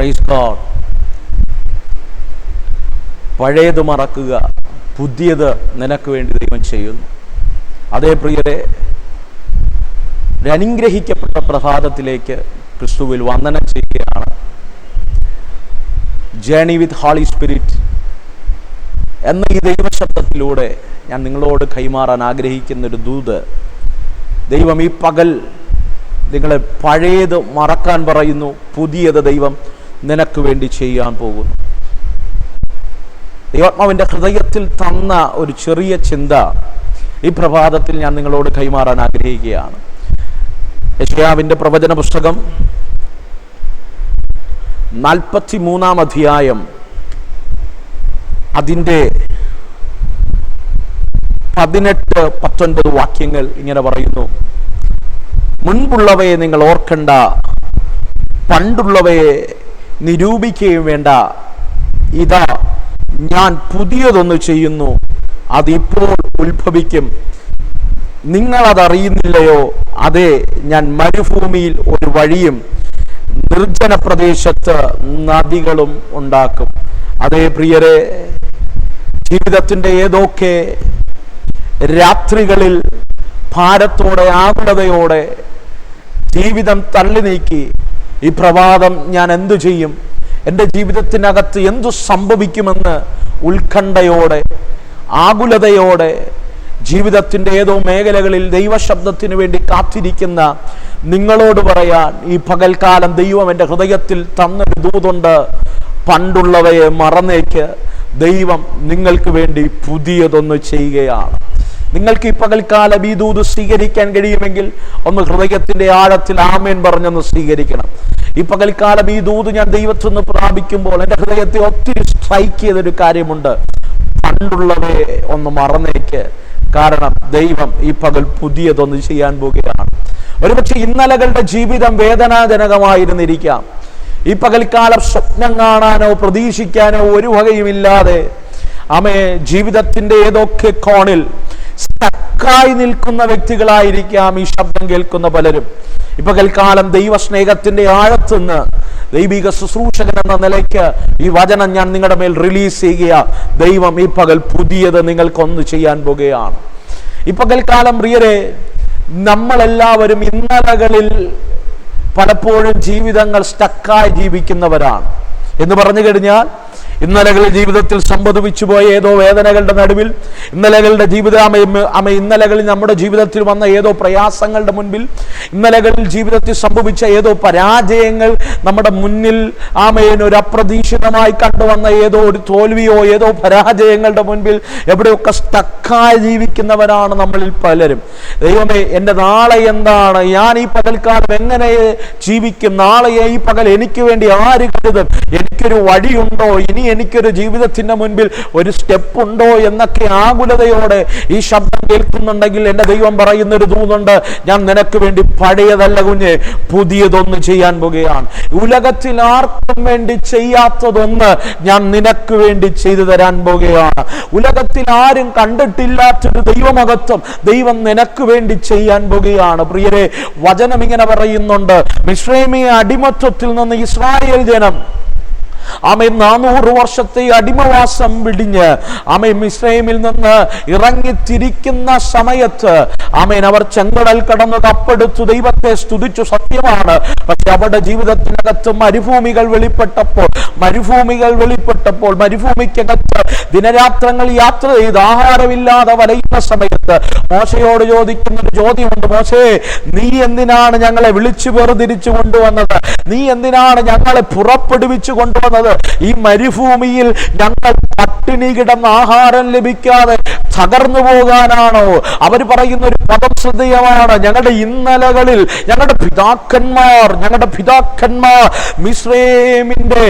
Praise God പഴയത് മറക്കുക പുതിയത് നിനക്ക് വേണ്ടി ദൈവം ചെയ്യുന്നു. അതേ പ്രിയരെ അനുഗ്രഹിക്കപ്പെട്ട പ്രഭാതത്തിലേക്ക് ക്രിസ്തുവിൽ വന്ദനം ചെയ്യുകയാണ്. ജേണി വിത്ത് ഹോളി സ്പിരിറ്റ് എന്ന ഈ ദൈവശബ്ദത്തിലൂടെ ഞാൻ നിങ്ങളോട് കൈമാറാൻ ആഗ്രഹിക്കുന്ന ഒരു ദൂത്. ദൈവം ഈ പകൽ നിങ്ങളെ പഴയത് മറക്കാൻ പറയുന്നു പുതിയത് ദൈവം നിനക്ക് വേണ്ടി ചെയ്യാൻ പോകുന്നു. ദൈവാത്മാവിന്റെ ഹൃദയത്തിൽ തന്ന ഒരു ചെറിയ ചിന്ത ഈ പ്രഭാതത്തിൽ ഞാൻ നിങ്ങളോട് കൈമാറാൻ ആഗ്രഹിക്കുകയാണ്. യശയാവിന്റെ പ്രവചന പുസ്തകം നാൽപ്പത്തി മൂന്നാം അധ്യായം അതിന്റെ പതിനെട്ട് പത്തൊൻപത് വാക്യങ്ങൾ ഇങ്ങനെ പറയുന്നു. മുൻപുള്ളവയെ നിങ്ങൾ ഓർക്കണ്ട പണ്ടുള്ളവയെ നിരൂപിക്കുകയും വേണ്ട. ഇതാ ഞാൻ പുതിയതൊന്ന് ചെയ്യുന്നു. അതിപ്പോൾ ഉത്ഭവിക്കും. നിങ്ങളതറിയുന്നില്ലയോ? അതെ ഞാൻ മരുഭൂമിയിൽ ഒരു വഴിയും നിർജന പ്രദേശത്ത് നദികളും ഉണ്ടാക്കും. അതേ പ്രിയരെ ജീവിതത്തിന്റെ ഏതൊക്കെ രാത്രികളിൽ ഭാരത്തോടെ ആകുലതയോടെ ജീവിതം തള്ളി നീക്കി ഈ പ്രഭാതം ഞാൻ എന്തു ചെയ്യും? എന്റെ ജീവിതത്തിനകത്ത് എന്തു സംഭവിക്കുമെന്ന് ഉത്കണ്ഠയോടെ ആകുലതയോടെ ജീവിതത്തിന്റെ ഏതോ മേഖലകളിൽ ദൈവശബ്ദത്തിന് വേണ്ടി കാത്തിരിക്കുന്ന നിങ്ങളോട് പറയാൻ ഈ പകൽക്കാലം ദൈവം എന്റെ ഹൃദയത്തിൽ തന്നൊരു ദൂതുണ്ട്. പണ്ടുള്ളവയെ മറന്നേക്ക് ദൈവം നിങ്ങൾക്ക് വേണ്ടി പുതിയതൊന്ന് ചെയ്യുകയാണ്. നിങ്ങൾക്ക് ഈ പകൽക്കാലം ഈ ദൂത് സ്വീകരിക്കാൻ കഴിയുമെങ്കിൽ ഒന്ന് ഹൃദയത്തിന്റെ ആഴത്തിൽ ആമേൻ പറഞ്ഞൊന്ന് സ്വീകരിക്കണം. ഈ പകൽക്കാലം ഈ ദൂത് ഞാൻ ദൈവത്തിൽ നിന്ന് പ്രാപിക്കുമ്പോൾ എന്റെ ഹൃദയത്തെ ഒത്തിരി സ്ട്രൈക്ക് ചെയ്തൊരു കാര്യമുണ്ട്. പണ്ടുള്ളവയെ ഒന്ന് മറന്നേക്ക്. കാരണം ദൈവം ഈ പകൽ പുതിയതൊന്ന് ചെയ്യാൻ പോകുകയാണ് ഒരുപക്ഷെ ഇന്നലകളുടെ ജീവിതം വേദനാജനകമായിരുന്നിരിക്കാം. ഈ പകൽക്കാലം സ്വപ്നം കാണാനോ പ്രതീക്ഷിക്കാനോ ഒരു വകയുമില്ലാതെ. അമേ ജീവിതത്തിന്റെ ഏതൊക്കെ കോണിൽ സ്റ്റക്കായി നിൽക്കുന്ന വ്യക്തികളായിരിക്കാം ഈ ശബ്ദം കേൾക്കുന്ന പലരും. ഇപ്പൊ കൽക്കാലം ദൈവസ്നേഹത്തിന്റെ ആഴത്തുനിന്ന് ദൈവിക ശുശ്രൂഷകൻ എന്ന നിലയ്ക്ക് ഈ വചനം ഞാൻ നിങ്ങളുടെ മേൽ റിലീസ് ചെയ്യുക ദൈവം ഈ പകൽ പുതിയത് നിങ്ങൾക്കൊന്ന് ചെയ്യാൻ പോകുകയാണ്. ഇപ്പൊ കൽക്കാലം പ്രിയരെ നമ്മളെല്ലാവരും ഇന്നലകളിൽ പലപ്പോഴും ജീവിതങ്ങൾ സ്റ്റക്കായി ജീവിക്കുന്നവരാണ്. എന്ന് പറഞ്ഞു കഴിഞ്ഞാൽ ഇന്നലകളിൽ ജീവിതത്തിൽ സംഭവിച്ചു പോയ ഏതോ വേദനകളുടെ നടുവിൽ ഇന്നലകളുടെ ജീവിത അമ ഇന്നലകളിൽ നമ്മുടെ ജീവിതത്തിൽ വന്ന ഏതോ പ്രയാസങ്ങളുടെ മുൻപിൽ ഇന്നലകളിൽ ജീവിതത്തിൽ സംഭവിച്ച ഏതോ പരാജയങ്ങൾ നമ്മുടെ മുന്നിൽ ആമയൻ ഒരു അപ്രതീക്ഷിതമായി കണ്ടുവന്ന ഏതോ ഒരു തോൽവിയോ ഏതോ പരാജയങ്ങളുടെ മുൻപിൽ എവിടെയൊക്കെ സ്റ്റക്കായി ജീവിക്കുന്നവരാണ് നമ്മളിൽ പലരും. ദൈവമേ എന്റെ നാളെ എന്താണ്? ഞാൻ ഈ പകൽക്കാലം എങ്ങനെ ജീവിക്കും? നാളെ ഈ പകൽ എനിക്ക് വേണ്ടി ആര് കരുതും എനിക്കൊരു വഴിയുണ്ടോ? ഇനി എനിക്കൊരു ജീവിതത്തിന്റെ മുൻപിൽ ഒരു സ്റ്റെപ്പ് ഉണ്ടോ എന്നൊക്കെ ആകുലതയോടെ ഈ ശബ്ദം കേൾക്കുന്നുണ്ടെങ്കിൽ എന്റെ ദൈവം പറയുന്ന ഒരു ദൂതുണ്ട്. ഞാൻ നിനക്ക് വേണ്ടി പഴയതല്ല കുഞ്ഞ് പുതിയതൊന്ന് ചെയ്യാൻ പോകുകയാണ്. ഉലകത്തിൽ ആർക്കും വേണ്ടി ചെയ്യാത്തതൊന്ന് ഞാൻ നിനക്ക് വേണ്ടി ചെയ്തു തരാൻ പോകുകയാണ്. ഉലകത്തിൽ ആരും കണ്ടിട്ടില്ലാത്തൊരു ദൈവമകത്വം ദൈവം നിനക്ക് വേണ്ടി ചെയ്യാൻ പോകുകയാണ്. പ്രിയരെ വചനം ഇങ്ങനെ പറയുന്നുണ്ട്. മിശ്രൈമിയ അടിമത്വത്തിൽ നിന്ന് ഇസ്രായേൽ ജനം করলাম ആമേ നാനൂറ് വർഷത്തെ അടിമവാസം വിടിഞ്ഞ് ആമേ മിസ്രൈമിൽ നിന്ന് ഇറങ്ങിത്തിരിക്കുന്ന സമയത്ത് ആമേൻ അവർ ചെങ്കടൽ കടന്ന് കപ്പെടുത്തു ദൈവത്തെ സ്തുതിച്ചു സത്യമാണ്. പക്ഷെ അവരുടെ ജീവിതത്തിനകത്ത് മരുഭൂമികൾ വെളിപ്പെട്ടപ്പോൾ മരുഭൂമികൾ വെളിപ്പെട്ടപ്പോൾ മരുഭൂമിക്കകത്ത് ദിനരാത്രങ്ങൾ യാത്ര ചെയ്ത് ആഹാരമില്ലാതെ വലയുന്ന സമയത്ത് മോശയോട് ചോദിക്കുന്ന ഒരു ചോദ്യമുണ്ട് മോശേ നീ എന്തിനാണ് ഞങ്ങളെ വിളിച്ചു വേർതിരിച്ചു കൊണ്ടുവന്നത്? നീ എന്തിനാണ് ഞങ്ങളെ പുറപ്പെടുവിച്ചു കൊണ്ടുവന്നത്? ഈ മരുഭൂമിയിൽ ഞങ്ങൾ പട്ടിണി കിടന്ന് ആഹാരം ലഭിക്കാതെ തകർന്നു പോകാനാണോ? അവർ പറയുന്ന ഒരു പദം ശ്രദ്ധേയമാണ്. ഞങ്ങളുടെ ഇന്നലകളിൽ ഞങ്ങളുടെ പിതാക്കന്മാർ ഞങ്ങളുടെ പിതാക്കന്മാർ മിശ്രേമിന്റെ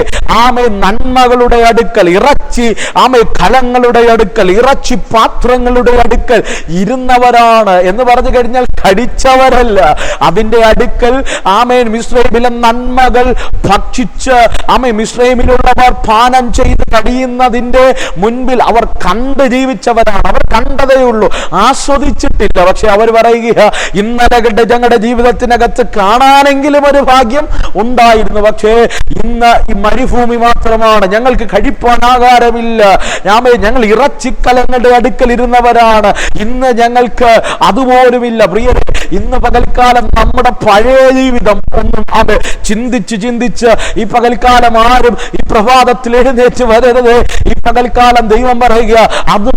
ആമെ നന്മകളുടെ അടുക്കൽ ഇറച്ചി ആമെ കലങ്ങളുടെ അടുക്കൽ ഇറച്ചി പാത്രങ്ങളുടെ അടുക്കൽ ഇരുന്നവരാണ് എന്ന് പറഞ്ഞു കഴിഞ്ഞാൽ കടിച്ചവരല്ല. അതിന്റെ അടുക്കൽ ആമേൻ മിശ്രൈമിലെ നന്മകൾ ഭക്ഷിച്ച് ആമേ മിശ്രൈമിലുള്ളവർ പാനം ചെയ്ത് കഴിയുന്നതിന്റെ മുൻപിൽ അവർ കണ്ട് ജീവിച്ചവരാണ്. അവർ കണ്ടതേ ഉള്ളൂ. ആസ്വദിച്ചിട്ടില്ല. പക്ഷെ അവർ പറയുക ഇന്നലെ ഞങ്ങളുടെ ജീവിതത്തിനകത്ത് കാണാനെങ്കിലും ഒരു ഭാഗ്യം ഉണ്ടായിരുന്നു. പക്ഷേ ഇന്ന് ഈ മരുഭൂമി മാത്രമാണ്. ഞങ്ങൾക്ക് കഴിപ്പാൻ ആകാരമില്ല ഞാമേ ഞങ്ങൾ ഇറച്ചിക്കലങ്ങളുടെ അടുക്കൽ ഇരുന്നവരാണ് ഇന്ന് ഞങ്ങൾക്ക് അതുപോലുമില്ല. പ്രിയരെ ഇന്ന് പകൽക്കാലം നമ്മുടെ പഴയ ജീവിതം ഒന്നും അതെ ചിന്തിച്ച് ചിന്തിച്ച് ഈ പകൽക്കാലം ആരും ഈ പ്രഭാതത്തിൽ എഴുന്നേറ്റ് വരരുത്. ഈ പകൽക്കാലം ദൈവം പറയുക അത്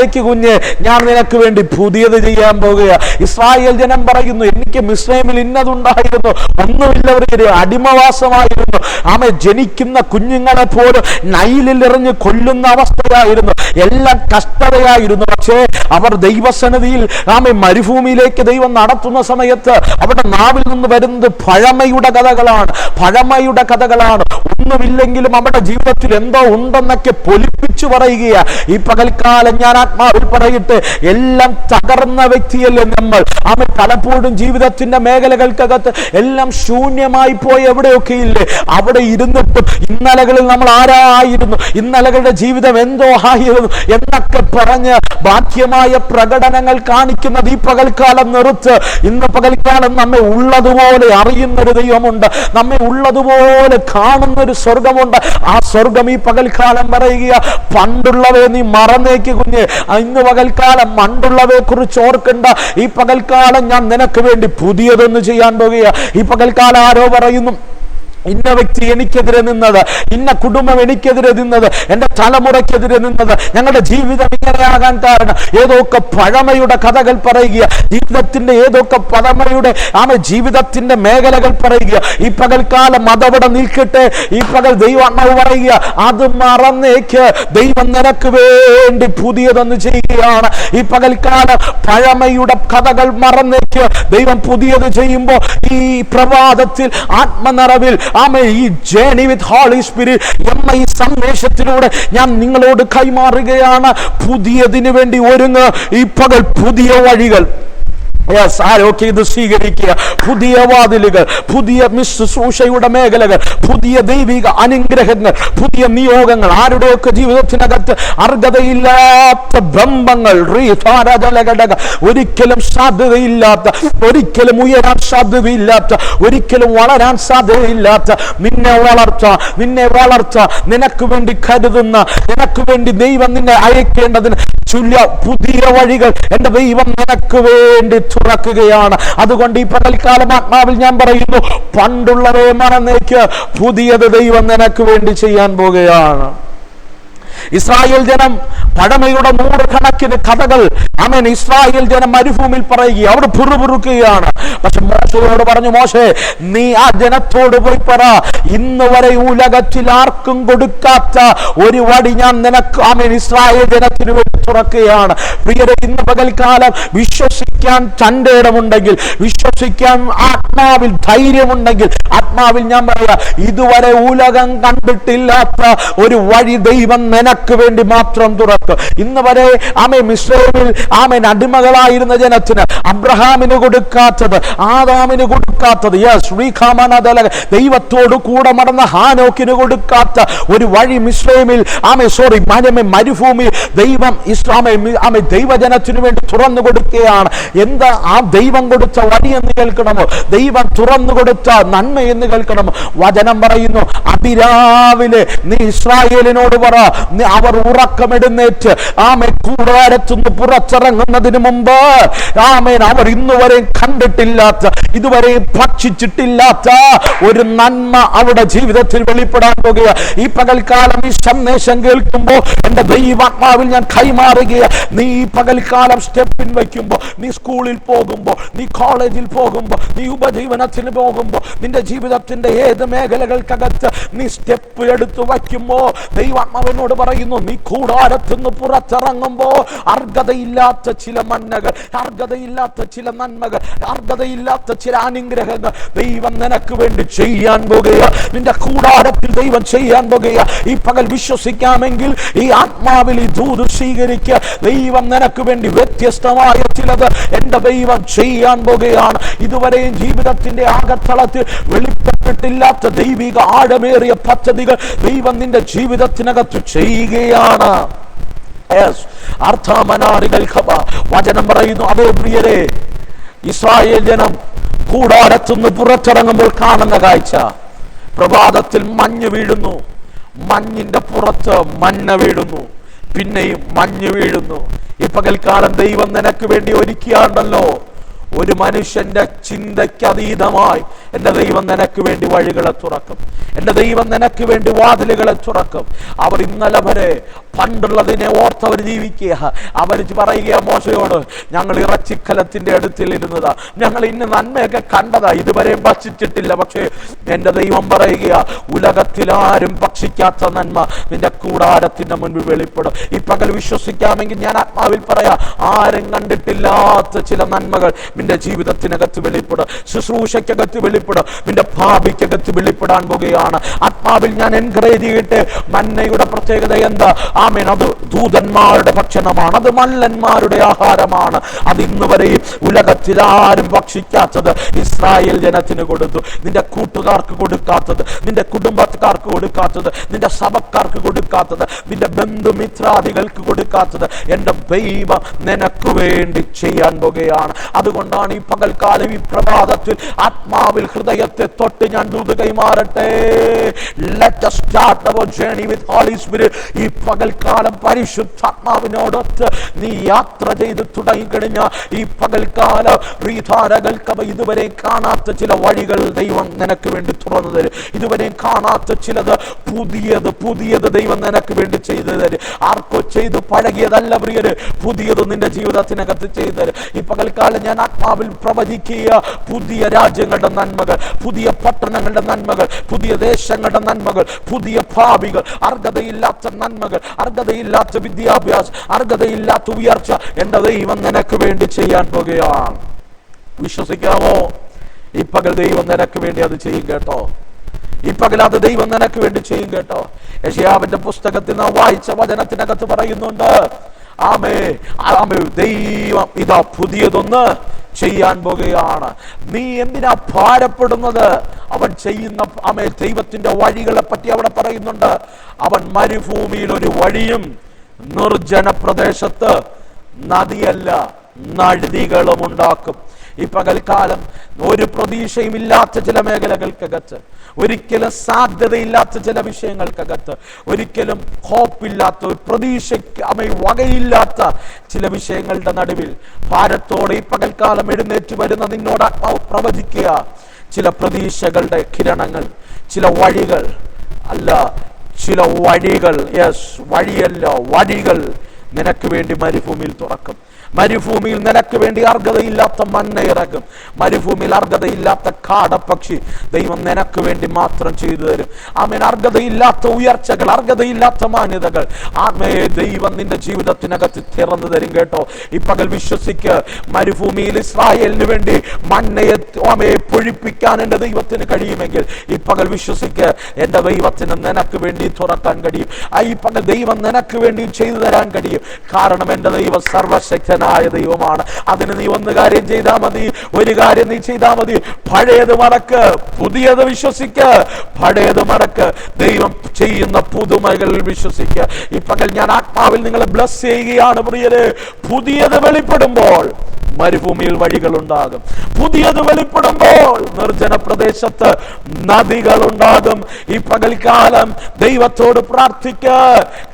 മറന്നേക്ക് കുഞ്ഞ് ഞാൻ നിനക്ക് വേണ്ടി പുതിയത് ചെയ്യാൻ പോകുക ഇസ്രായേൽ ജനം പറയുന്നു എനിക്ക് മിസ്ലൈമിൽ ഇന്നതുണ്ടായിരുന്നു ഒന്നുമില്ല ഒരു അടിമവാസമായിരുന്നു. ആമ ജനിക്കുന്ന കുഞ്ഞുങ്ങളെ പോലും നൈലിൽ എറിഞ്ഞ് കൊല്ലുന്ന അവസ്ഥയായിരുന്നു. എല്ലാം കഷ്ടതയായിരുന്നു. പക്ഷേ അവർ ദൈവസന്നിധിയിൽ ആമെ മരുഭൂമിയിലേക്ക് ദൈവം നടത്തുന്ന സമയത്ത് അവരുടെ നാവിൽ നിന്ന് വരുന്നത് പഴമയുടെ കഥകളാണ്. പഴമയുടെ കഥകളാണ്. ഒന്നുമില്ലെങ്കിലും അവരുടെ ജീവിതത്തിൽ എന്തോ ഉണ്ടെന്നൊക്കെ പൊലിപ്പിച്ചു പറയുകയാണ് ഈ പകൽക്കാലം ഞാൻ ആത്മാവിൽ പറയട്ടെ എല്ലാം തകർന്ന വ്യക്തിയല്ലേ നമ്മൾ. അവൻ പലപ്പോഴും ജീവിതത്തിന്റെ മേഖലകൾക്കകത്ത് എല്ലാം ശൂന്യമായി പോയി എവിടെയൊക്കെ ഇല്ലേ അവിടെ ഇരുന്നിട്ടും ഇന്നലകളിൽ നമ്മൾ ആരായിരുന്നു? ഇന്നലകളുടെ ജീവിതം എന്തോ ആയിരുന്നു എന്നൊക്കെ പറഞ്ഞ് ബാഹ്യമായ പ്രകടനങ്ങൾ കാണിക്കുന്നത് ഈ പകൽക്കാലം നിർത്ത്. ഇന്ന് പകൽക്കാലം നമ്മെ ഉള്ളതുപോലെ അറിയുന്ന ഒരു ദൈവമുണ്ട്. നമ്മെ ഉള്ളതുപോലെ കാണുന്ന ഒരു സ്വർഗമുണ്ട് ആ സ്വർഗം ഈ പകൽക്കാലം പറയുക പണ്ടുള്ളവയെ നീ മറന്നേക്ക് കുഞ്ഞ്. ഇന്ന് പകൽക്കാലം മണ്ടുള്ളവയെ കുറിച്ച് ഓർക്കണ്ട. ഈ പകൽക്കാലം ഞാൻ നിനക്ക് വേണ്ടി പുതിയതൊന്ന് ചെയ്യാൻ പോകുക ഈ പകൽക്കാലം ആരോ പറയുന്നു ഇന്ന വ്യക്തി എനിക്കെതിരെ നിന്നത് ഇന്ന കുടുംബം എനിക്കെതിരെ നിന്നത് എന്റെ തലമുറയ്ക്കെതിരെ നിന്നത് ഞങ്ങളുടെ ജീവിതം ഇങ്ങനെയാകാൻ കാരണം ഏതൊക്കെ പഴമയുടെ കഥകൾ പറയുക ജീവിതത്തിന്റെ ഏതൊക്കെ പഴമയുടെ ആമ ജീവിതത്തിന്റെ മേഖലകൾ പറയുക. ഈ പകൽക്കാലം അതവിടെ നിൽക്കട്ടെ ഈ പകൽ ദൈവാത്മാവ് പറയുക അത് മറന്നേക്ക് ദൈവം നിനക്ക് വേണ്ടി പുതിയതൊന്ന് ചെയ്യുകയാണ്. ഈ പകൽക്കാലം പഴമയുടെ കഥകൾ മറന്നേക്ക് ദൈവം പുതിയത് ചെയ്യുമ്പോൾ ഈ പ്രഭാതത്തിൽ ആത്മനിറവിൽ ആമേ ഈ ജേണി വിത്ത് ഹോളി സ്പിരിറ്റ് എന്ന ഈ സന്ദേശത്തിലൂടെ ഞാൻ നിങ്ങളോട് കൈമാറുകയാണ്. പുതിയതിനു വേണ്ടി ഒരുങ്ങ്. ഈ പകൽ പുതിയ വഴികൾ. ആരൊക്കെ ഇത് സ്വീകരിക്കുക. പുതിയ വാതിലുകൾ പുതിയ ശുശ്രൂഷയുടെ മേഖലകൾ പുതിയ ദൈവിക അനുഗ്രഹങ്ങൾ പുതിയ നിയോഗങ്ങൾ. ആരുടെയൊക്കെ ജീവിതത്തിനകത്ത് അർഹതയില്ലാത്ത ബ്രഹ്മങ്ങൾ ഒരിക്കലും സാധ്യതയില്ലാത്ത ഒരിക്കലും ഉയരാൻ സാധ്യതയില്ലാത്ത ഒരിക്കലും വളരാൻ സാധ്യതയില്ലാത്ത നിന്നെ വളർച്ച നിന്നെ വളർച്ച നിനക്ക് വേണ്ടി കരുതുന്ന നിനക്ക് വേണ്ടി ദൈവം നിന്നെ അയക്കേണ്ടതിന് ചുല്ല പുതിയ വഴികൾ. എന്റെ ദൈവം നിനക്ക് വേണ്ടി തുറക്കുകയാണ്. അതുകൊണ്ട് ഈ പകൽക്കാലം ആത്മാവിൽ ഞാൻ പറയുന്നു പണ്ടുള്ളവയെ മറന്നേക്ക് പുതിയത് ദൈവം നിനക്ക് വേണ്ടി ചെയ്യാൻ പോകുകയാണ് ഇസ്രായേൽ ജനം പഴമയുടെ നൂറുകണക്കിന് കഥകൾ അവൻ ഇസ്രായേൽ ജനം മരുഭൂമിയിൽ പറയുക അവർ പുറുപുറുക്കുകയാണ്. പക്ഷെ മോശയോട് പറഞ്ഞു മോശെ നീ ആ ജനത്തോട് പോയി പറ. ഇന്ന് വരെ ഉലകത്തിൽ ആർക്കും കൊടുക്കാത്ത ഒരു വടി ഞാൻ നിനക്ക് അമൻ ഇസ്രായേൽ ജനത്തിന് വേണ്ടി തുറക്കുകയാണ്. പ്രിയരെ ഇന്ന് പകൽക്കാലം വിശ്വസിക്കാൻ ഇടമുണ്ടെങ്കിൽ വിശ്വസിക്കാൻ ആത്മാവിൽ ധൈര്യമുണ്ടെങ്കിൽ ആത്മാവിൽ ഞാൻ പറയാ ഇതുവരെ ഉലകം കണ്ടിട്ടില്ലാത്ത ഒരു വഴി ദൈവം നിനക്ക് വേണ്ടി മാത്രം തുറക്കും. ഇന്ന് വരെ ആമെ മിശ്രയിൽ ആമൻ അടിമകളായിരുന്ന ജനത്തിന് അബ്രഹാമിന് കൊടുക്കാത്തത് ആദാമിന് കൊടുക്കാത്തത് യെസ് ദൈവത്തോട് കൂടെ മടന്ന ഹാനോക്കിന് കൊടുക്കാത്ത ഒരു വഴി മിശ്രമിൽ ആമെ സോറി മനമെ മരുഭൂമി ദൈവം ഇസ്ലാമെ ആമെ ദൈവജനത്തിനു വേണ്ടി തുറന്നു കൊടുക്കുകയാണ്. എന്താ ആ ദൈവം കൊടുത്ത വഴി എന്ന് കേൾക്കണമോ? ദൈവം തുറന്നു കൊടുത്ത നന്മ എന്ന് കേൾക്കണമോ? വചനം പറയുന്നു അതിരാവിലെ നീ ഇസ്രായേലിനോട് പറ അവർ ഉറക്കമെടുന്നേറ്റ്. ആമെ കൂടാരത്തുനിന്ന് പുറത്തിറങ്ങുന്നതിന് മുമ്പ്. ആമേൻ അവർ ഇന്നുവരെ കണ്ടിട്ടില്ലാത്ത ഇതുവരെ ഭക്ഷിച്ചിട്ടില്ലാത്ത ഒരു നന്മ അവിടെ ജീവിതത്തിൽ വെളിപ്പെടാൻ പോകുക ഈ പകൽക്കാലം ഈ സന്ദേശം കേൾക്കുമ്പോൾ എന്റെ ദൈവാത്മാവിൽ ഞാൻ കൈമാറുക നീ ഈ പകൽക്കാലം സ്റ്റെപ്പിൻ വയ്ക്കുമ്പോൾ നീ സ്കൂളിൽ പോകുമ്പോൾ നീ കോളേജിൽ പോകുമ്പോൾ നീ ഉപജീവനത്തിന് പോകുമ്പോൾ നിന്റെ ജീവിതത്തിന്റെ ഏത് മേഖലകൾക്കകത്ത് നീ സ്റ്റെപ്പ് എടുത്തു വയ്ക്കുമ്പോ ദൈവാത്മാവിനോട് പറയുന്നു നീ കൂടാരത്തുനിന്ന് പുറത്തിറങ്ങുമ്പോ അർഹതയില്ലാത്ത ചില മണ്ണകൾ അർഹതയില്ലാത്ത ചില നന്മകൾ അർഹതയില്ലാത്ത ചില അനുഗ്രഹങ്ങൾ ദൈവം നിനക്ക് വേണ്ടി ചെയ്യാൻ പോകുക. നിന്റെ കൂടാരത്തിൽ ദൈവം ചെയ്യാൻ പോകുക. ഈ പകൽ വിശ്വസിക്കാമെങ്കിൽ ഈ ആത്മാവിൽ ഈ ദൂത് സ്വീകരിക്കുക. ദൈവം നിനക്ക് വേണ്ടി വ്യത്യസ്തമായ ചിലത് എന്റെ ദൈവം ചെയ്യാൻ പോകുകയാണ്. ഇതുവരെയും ജീവിതത്തിന്റെ ആകത്തളത്തിൽ വെളിപ്പെട്ട കണ്ടിട്ടില്ലാത്ത ദൈവിക ആഴമേറിയ പദ്ധതികൾ ദൈവം നിന്റെ ജീവിതത്തിനകത്ത് ചെയ്യുകയാണ്. വചനം പറയുന്നു അതോ പ്രിയരെ ഇസ്രായേൽ ജനം കൂടാരത്തുനിന്ന് പുറത്തിറങ്ങുമ്പോൾ കാണുന്ന കാഴ്ച. പ്രഭാതത്തിൽ മഞ്ഞ് വീഴുന്നു. മഞ്ഞിന്റെ പുറത്ത് മഞ്ഞ വീഴുന്നു. പിന്നെയും മഞ്ഞ് വീഴുന്നു. ഈ ദൈവം നിനക്ക് വേണ്ടി ഒരുക്കിയാണ്ടല്ലോ. ഒരു മനുഷ്യന്റെ ചിന്തയ്ക്ക് അതീതമായി എന്റെ ദൈവം നിനക്ക് വേണ്ടി വഴികളെ തുറക്കും. എന്റെ ദൈവം നിനക്ക് വേണ്ടി വാതിലുകളെ തുറക്കും. അവർ ഇന്നലെ വരെ പണ്ടുള്ളതിനെ ഓർത്തവർ ജീവിക്കുക. അവർ പറയുക മോശയോട് ഞങ്ങൾ ഇറച്ചിക്കലത്തിന്റെ അടുത്തിൽ ഇരുന്നതാ ഞങ്ങൾ ഇന്ന് നന്മയൊക്കെ കണ്ടതാ. ഇതുവരെ ഭക്ഷിച്ചിട്ടില്ല. പക്ഷേ എന്റെ ദൈവം പറയുക ഉലകത്തിലാരും ഭക്ഷിക്കാത്ത നന്മ നിന്റെ കൂടാരത്തിന്റെ മുൻപിൽ വെളിപ്പെടും. ഈ പകൽ വിശ്വസിക്കാമെങ്കിൽ ഞാൻ ആത്മാവിൽ പറയാം ആരും കണ്ടിട്ടില്ലാത്ത ചില നന്മകൾ നിന്റെ ജീവിതത്തിനകത്ത് വെളിപ്പെടും. ശുശ്രൂഷയ്ക്കകത്ത് വെളിപ്പെടും. നിന്റെ ഭാവിക്കകത്ത് വെളിപ്പെടാൻ പോകുകയാണ്. ആത്മാവിൽ ഞാൻ എൻകറേജ് ചെയ്തിട്ട് മന്നയുടെ പ്രത്യേകത എന്താ? ആമേൻ. അത് ദൂതന്മാരുടെ ഭക്ഷണമാണ്. അത് മല്ലന്മാരുടെ ആഹാരമാണ്. അത് ഇന്ന് വരെയും ഉലകത്തിൽ ആരും ഭക്ഷിക്കാത്തത് ഇസ്രായേൽ ജനത്തിന് കൊടുത്തു. നിന്റെ കൂട്ടുകാർക്ക് കൊടുക്കാത്തത് നിന്റെ കുടുംബക്കാർക്ക് കൊടുക്കാത്തത് നിന്റെ സഭക്കാർക്ക് കൊടുക്കാത്തത് നിന്റെ ബന്ധുമിത്രാദികൾക്ക് കൊടുക്കാത്തത് എന്റെ ദൈവം നിനക്ക് വേണ്ടി ചെയ്യാൻ പോകുകയാണ്. അതുകൊണ്ടാണ് ഈ പകൽക്കാലം ഈ പ്രഭാതത്തിൽ ആത്മാവിൽ ഹൃദയത്തെ തൊട്ട് ഞാൻ ദൂത് കൈമാറട്ടെ. Let start our journey with holy spirit ഈ പകൽക്കാലം പരിശുദ്ധാത്മാവിനോടൊത്ത് നീ യാത്ര ചെയ്ത് തുടങ്ങിക്കഴിഞ്ഞ ഈ പകൽക്കാലം റീധാരകൾക്ക് അവ ഇതുവരെ കാണാത്ത ചില വഴികൾ ദൈവം നിനക്ക് വേണ്ടി തുറന്നു തരും. ഇതുവരെ കാണാത്ത ചിലത് പുതിയത് പുതിയത് ദൈവം നിനക്ക് വേണ്ടി ചെയ്തു തരും. ആർക്കോ ചെയ്ത് പഴകിയതല്ല പ്രിയര് പുതിയത് നിന്റെ ജീവിതത്തിനകത്ത് ചെയ്തു തരും. ഈ പകൽക്കാലം ഞാൻ ആത്മാവിൽ പ്രവചിക്കുക പുതിയ രാജ്യങ്ങളുടെ നന്മകൾ പുതിയ പട്ടണങ്ങളുടെ നന്മകൾ പുതിയ ദേശങ്ങളുടെ നന്മകൾ പുതിയ ഭാവികൾ. അർഹതയില്ലാത്ത നന്മകൾ അർഹതയില്ലാത്ത വിദ്യാഭ്യാസം അർഹതയില്ലാത്ത ഉയർച്ച എന്റെ ദൈവം നിനക്ക് വേണ്ടി ചെയ്യാൻ പോകുകയാണ്. വിശ്വസിക്കാമോ? ഈ പകൽ ദൈവം നിനക്ക് വേണ്ടി അത് ചെയ്യും കേട്ടോ. ഈ പകൽ അത് ദൈവം നിനക്ക് വേണ്ടി ചെയ്യും കേട്ടോ. യശയാവിന്റെ പുസ്തകത്തിൽ നാം വായിച്ച വചനത്തിനകത്ത് പറയുന്നുണ്ട് ആമേ ആമേ ദൈവം ഇതാ പുതിയതൊന്ന് ചെയ്യാൻ പോകുകയാണ്. നീ എന്തിനാ ഭാരപ്പെടുന്നത്? അവൻ ചെയ്യുന്ന ആമേ ദൈവത്തിന്റെ വഴികളെ പറ്റി അവിടെ പറയുന്നുണ്ട്. അവൻ മരുഭൂമിയിൽ ഒരു വഴിയും നിർജന പ്രദേശത്ത് നദിയല്ല നഴുതികളും ഉണ്ടാക്കും. ഈ പകൽക്കാലം ഒരു പ്രതീക്ഷയും ഇല്ലാത്ത ചില മേഖലകൾക്കകത്ത് ഒരിക്കലും സാധ്യതയില്ലാത്ത ചില വിഷയങ്ങൾക്കകത്ത് ഒരിക്കലും ഹോപ്പില്ലാത്ത ഒരു പ്രതീക്ഷയ്ക്ക് അമൈ വകയില്ലാത്ത ചില വിഷയങ്ങളുടെ നടുവിൽ ഭാരത്തോടെ ഈ പകൽക്കാലം എഴുന്നേറ്റ് വരുന്ന നിന്നോട് പ്രവചിക്കുക. ചില പ്രതീക്ഷകളുടെ കിരണങ്ങൾ ചില വഴികൾ അല്ല ചില വഴികൾ യെസ് വഴിയല്ല വഴികൾ നിനക്ക് വേണ്ടി മരുഭൂമിയിൽ തുറക്കും. മരുഭൂമിയിൽ നിനക്ക് വേണ്ടി അർഹതയില്ലാത്ത മണ്ണ ഇറക്കും. മരുഭൂമിയിൽ അർഹതയില്ലാത്ത കാടപ്പക്ഷി ദൈവം നിനക്ക് വേണ്ടി മാത്രം ചെയ്തു തരും. ആമേൻ അർഹതയില്ലാത്ത ഉയർച്ചകൾ അർഹതയില്ലാത്ത മാന്യതകൾ. ആമേ ദൈവം നിന്റെ ജീവിതത്തിനകത്ത് തുറന്നു തരും കേട്ടോ. ഇപ്പകൽ പകൽ വിശ്വസിക്ക് മരുഭൂമിയിൽ ഇസ്രായേലിന് വേണ്ടി മണ്ണയെ ആമയെ പൊഴിപ്പിക്കാൻ എന്റെ ദൈവത്തിന് കഴിയുമെങ്കിൽ ഇപ്പകൽ പകൽ വിശ്വസിക്ക് എന്റെ ദൈവത്തിന് നിനക്ക് വേണ്ടി തുറക്കാൻ കഴിയും. ആ ഈ പകൽ ദൈവം നിനക്ക് വേണ്ടി ചെയ്തു തരാൻ കഴിയും. കാരണം എന്റെ ദൈവം സർവശക്തനായ ദൈവമാണ്. അതിന് നീ ഒന്ന് കാര്യം ചെയ്താൽ മതി. ഒരു കാര്യം നീ ചെയ്താൽ മതി. പഴയത് മറക്ക്. പുതിയത് വിശ്വസിക്ക്. പഴയത് മറക്ക്. ദൈവം ചെയ്യുന്ന പുതുമകളിൽ വിശ്വസിക്കുക ഇപ്പകൽ ഞാൻ ആത്മാവിൽ നിങ്ങളെ ബ്ലസ് ചെയ്യുകയാണ് പ്രിയര്. പുതിയത് വെളിപ്പെടുമ്പോൾ മരുഭൂമിയിൽ വഴികളുണ്ടാകും പുതിയത് വെളിപ്പെടുമ്പോൾ നിർജന പ്രദേശത്ത് നദികളുണ്ടാകും ഈ പകൽക്കാലം ദൈവത്തോട് പ്രാർത്ഥിക്ക.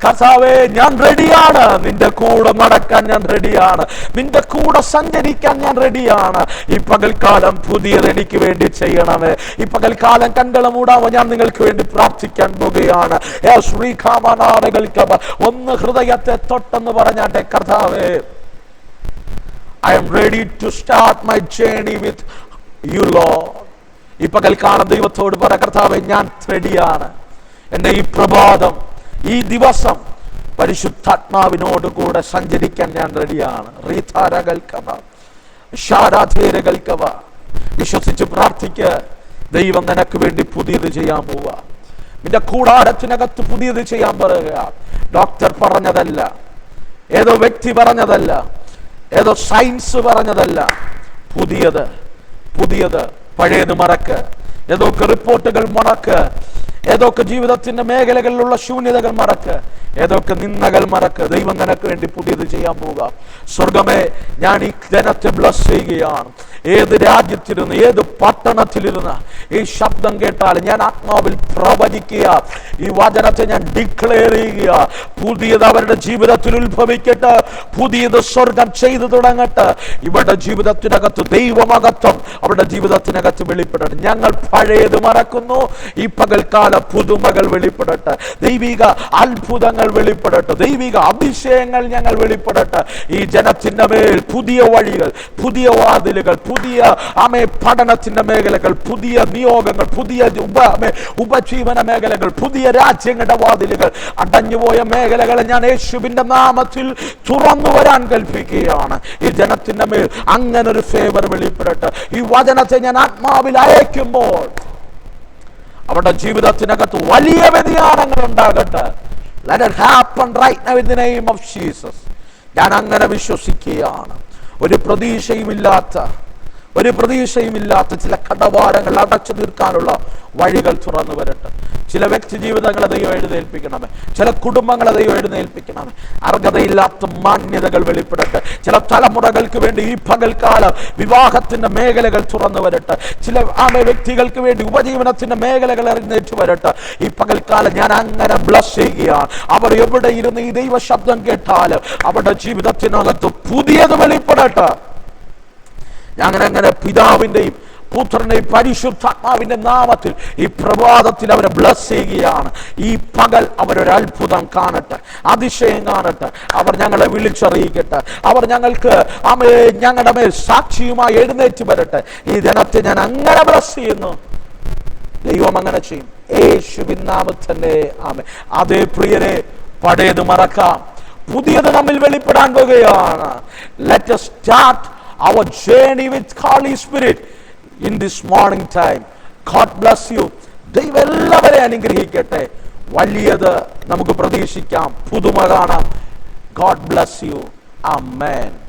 കസാവേ ഞാൻ റെഡിയാണ് നിന്റെ കൂടെ നടക്കാൻ ഞാൻ റെഡിയാണ് നിന്റെ കൂടെ സഞ്ചരിക്കാൻ ഞാൻ റെഡിയാണ്. ഈ പകൽക്കാലം പുതിയത് എനിക്ക് വേണ്ടി ചെയ്യണമേ. ഈ പകൽക്കാലം കണ്ടള മൂടാമോ? ഞാൻ നിങ്ങൾക്ക് വേണ്ടി പ്രാർത്ഥിക്കാൻ പോകുകയാണ് ഒന്ന് ഹൃദയത്തെ തൊട്ടെന്ന് പറഞ്ഞാട്ടെ കർത്താവേ. I am ready to start my journey with you lord ഈ പകൽക്കാലം ദൈവത്തോട് പറ കർത്താവെ ഞാൻ റെഡിയാണ് എന്റെ ഈ പ്രഭാതം ഈ ദിവസം പരിശുദ്ധാത്മാവിനോട് കൂടെ സഞ്ചരിക്കാൻ ഞാൻ റെഡിയാണ്. വിശ്വസിച്ച് പ്രാർത്ഥിക്ക. ദൈവം നിനക്ക് വേണ്ടി പുതിയത് ചെയ്യാൻ പോവുക. നിന്റെ കൂടാരത്തിനകത്ത് പുതിയത് ചെയ്യാൻ പറയുക. ഡോക്ടർ പറഞ്ഞതല്ല. ഏതോ വ്യക്തി പറഞ്ഞതല്ല. ഏതോ സയൻസ് പറഞ്ഞതല്ല. പുതിയത് പുതിയത്. പഴയത് മറക്ക്. ഏതൊക്കെ റിപ്പോർട്ടുകൾ മറക്ക്. ഏതൊക്കെ ജീവിതത്തിന്റെ മേഖലകളിലുള്ള ശൂന്യതകൾ മറക്ക്. ഏതൊക്കെ നിന്നകൾ മറക്ക് ദൈവം നിനക്ക് വേണ്ടി പുതിയത് ചെയ്യാൻ പോവുക. സ്വർഗമേ ഞാൻ ഈ ജനത്തെ ബ്ലസ് ചെയ്യുകയാണ്. ഏത് രാജ്യത്തിരുന്ന് ഏത് പട്ടണത്തിലിരുന്ന് ഈ ശബ്ദം കേട്ടാൽ ഞാൻ ആത്മാവിൽ പ്രവചിക്കുക. ഈ വചനത്തെ ഞാൻ ഡിക്ലെയർ ചെയ്യുക. പുതിയത് അവരുടെ ജീവിതത്തിൽ ഉത്ഭവിക്കട്ടെ. പുതിയത് സ്വർഗം ചെയ്തു തുടങ്ങട്ടെ. ഇവരുടെ ജീവിതത്തിനകത്ത് ദൈവമകത്വം അവരുടെ ജീവിതത്തിനകത്ത് വെളിപ്പെടട്ടെ. ഞങ്ങൾ പഴയത് മറക്കുന്നു. ഈ പകൽക്കാല പുതുമകൾ വെളിപ്പെടട്ടെ. ദൈവിക അത്ഭുതങ്ങൾ വെളിപ്പെടട്ടെ. ദൈവിക അഭിഷേകങ്ങൾ ഞങ്ങൾ വെളിപ്പെടട്ടെ. ഈ ജനത്തിന്റെ മേൽ പുതിയ വഴികൾ പുതിയ വാതിലുകൾ പുതിയ ആമേ പഠനത്തിന്റെ മേഖലകൾ പുതിയ നിയോഗങ്ങൾ പുതിയ ഉപ ഉപജീവന മേഖലകൾ പുതിയ രാജ്യങ്ങളുടെ വാതിലുകൾ അടഞ്ഞുപോയ മേഖലകളെ ഞാൻ യേശുവിന്റെ നാമത്തിൽ തുറന്നു വരാൻ കൽപ്പിക്കുകയാണ്. ഈ ജനത്തിന്റെ മേൽ അങ്ങനെ ഒരു ഫേവർ വെളിപ്പെടട്ടെ. ഈ വചനത്തെ ഞാൻ ആത്മാവിൽ അയക്കുമ്പോൾ അവരുടെ ജീവിതത്തിനകത്ത് വലിയ വ്യതിയാനങ്ങൾ ഉണ്ടാകട്ടെ. Let it happen right now in the name of Jesus. ഞാൻ അങ്ങനെ വിശ്വസിക്കുകയാണ് ഒരു പ്രതീക്ഷയുമില്ലാത്ത ഒരു പ്രതീക്ഷയുമില്ലാത്ത ചില കടവാടങ്ങൾ അടച്ചു തീർക്കാനുള്ള വഴികൾ തുറന്നു വരട്ടെ. ചില വ്യക്തി ജീവിതങ്ങളെ ദൈവം എഴുന്നേൽപ്പിക്കണമേ. ചില കുടുംബങ്ങളെ ദൈവം എഴുന്നേൽപ്പിക്കണമേ. അർഹതയില്ലാത്ത മാന്യതകൾ വെളിപ്പെടട്ടെ. ചില തലമുറകൾക്ക് വേണ്ടി ഈ പകൽക്കാലം വിവാഹത്തിന്റെ മേഖലകൾ തുറന്നു വരട്ടെ. ചില ആമേ വ്യക്തികൾക്ക് വേണ്ടി ഉപജീവനത്തിന്റെ മേഖലകൾ എഴുന്നേറ്റ് വരട്ടെ. ഈ പകൽക്കാലം ഞാൻ അങ്ങനെ ബ്ലസ് ചെയ്യുകയാണ്. അവർ എവിടെ ഇരുന്ന് ഈ ദൈവ ശബ്ദം കേട്ടാലും അവരുടെ ജീവിതത്തിനകത്ത് പുതിയത് വെളിപ്പെടട്ടെ. അങ്ങനെ അങ്ങനെ പിതാവിന്റെയും പുത്രന്റെയും പരിശുദ്ധാത്മാവിന്റെ നാമത്തിൽ ഈ പ്രഭാതത്തിൽ അവരെ ബ്ലസ് ചെയ്യുകയാണ്. ഈ പകൽ അവരൊരു അത്ഭുതം കാണട്ടെ അതിശയം കാണട്ടെ അവർ ഞങ്ങളെ വിളിച്ചറിയിക്കട്ടെ അവർ ഞങ്ങൾക്ക് അമേ ഞങ്ങളുടെ മേൽ സാക്ഷിയുമായി എഴുന്നേറ്റ് വരട്ടെ. ഈ ജനത്തെ ഞാൻ അങ്ങനെ ബ്ലസ് ചെയ്യുന്നു. ദൈവം അങ്ങനെ ചെയ്യും. യേശുവിൻ ആമേ അതേ പ്രിയരെ പഴയത് മറക്കാം. പുതിയത് നമ്മിൽ വെളിപ്പെടാൻ പോകുകയാണ്. Let start our journey with holy spirit in this morning time God bless you ദൈവം എല്ലാവരെയും അനുഗ്രഹിക്കട്ടെ. വലിയത് നമുക്ക് പ്രതീക്ഷിക്കാം. പുതുമ കാണാം. God bless U അമ്മേൻ